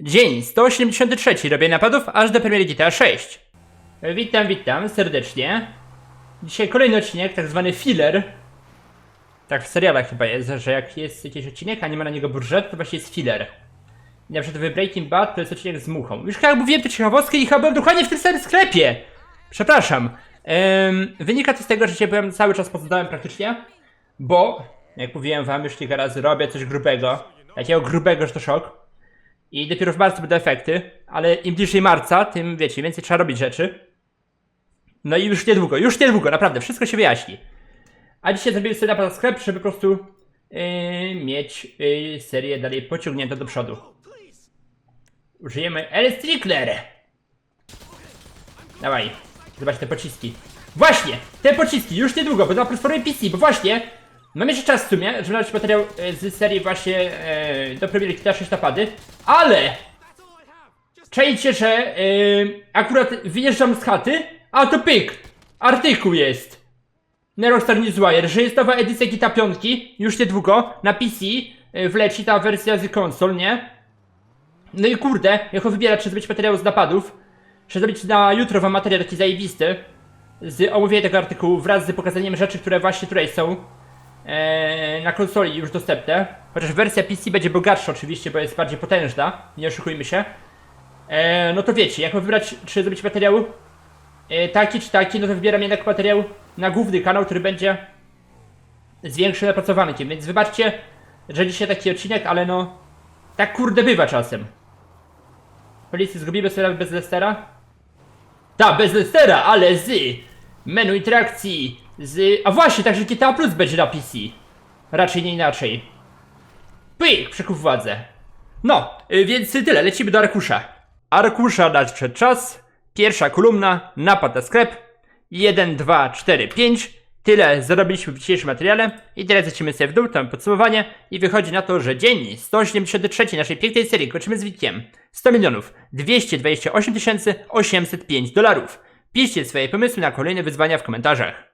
Dzień 183 robię napadów aż do premiery GTA 6. Witam, witam serdecznie. Dzisiaj kolejny odcinek, tak zwany filler. Tak w serialach chyba jest, że jak jest jakiś odcinek, a nie ma na niego budżetu, to właśnie jest filler. I na przykład w Breaking Bad to jest odcinek z muchą. Już jak mówiłem to ciekawostkę i chyba byłem dokładnie w tym samym sklepie. Przepraszam. Ym, wynika to z tego, że się byłem cały czas poddałem praktycznie, bo, jak mówiłem wam już kilka razy, robię coś grubego. Takiego grubego, że to szok. I dopiero w marcu będą efekty, ale im bliżej marca, tym wiecie, więcej trzeba robić rzeczy. No i już niedługo, już niedługo, naprawdę, wszystko się wyjaśni. A dzisiaj zrobiłem sobie na sklep, żeby po prostu yy, mieć yy, serię dalej pociągniętą do przodu. Użyjemy L Strickler. Dawaj, zobacz te pociski. Właśnie, te pociski, już niedługo, bo na platformie PC, bo właśnie Mam jeszcze czas w sumie, żeby nagrać materiał e, z serii właśnie e, do premiery GTA 6 napady, ale czajcie, że e, akurat wyjeżdżam z chaty, a to pyk, artykuł jest. Neurostar Newswire, że jest nowa edycja GTA 5, już niedługo, na PC, e, wleci ta wersja z konsol, nie? No i kurde, jako wybierać, czy zrobić materiał z napadów, czy zrobić na jutro wam materiał taki zajebisty, z omówieniem tego artykułu wraz z pokazaniem rzeczy, które właśnie tutaj są e, na konsoli już dostępne. Chociaż wersja PC będzie bogatsza oczywiście, bo jest bardziej potężna, nie oszukujmy się. E, no to wiecie, jak mam wybrać, czy zrobić materiał e, taki czy taki, no to wybieram jednak materiał na główny kanał, który będzie z większym napracowankiem, więc wybaczcie, że dzisiaj taki odcinek, ale no tak kurde bywa czasem. Policji zgubimy sobie bez Lestera? Ta, bez Lestera, ale z menu interakcji z... A właśnie, także GTA Plus będzie na PC. Raczej nie inaczej. Pyk, przekup władzę. No, y, więc tyle, lecimy do arkusza. Arkusza nadszedł czas. Pierwsza kolumna, napad na sklep. 1, 2, 4, 5. Tyle zarobiliśmy w dzisiejszym materiale. I teraz lecimy sobie w dół, tam podsumowanie. I wychodzi na to, że dzień 173 naszej pięknej serii kończymy z wikiem 100 milionów 228 805 dolarów. Piszcie swoje pomysły na kolejne wyzwania w komentarzach.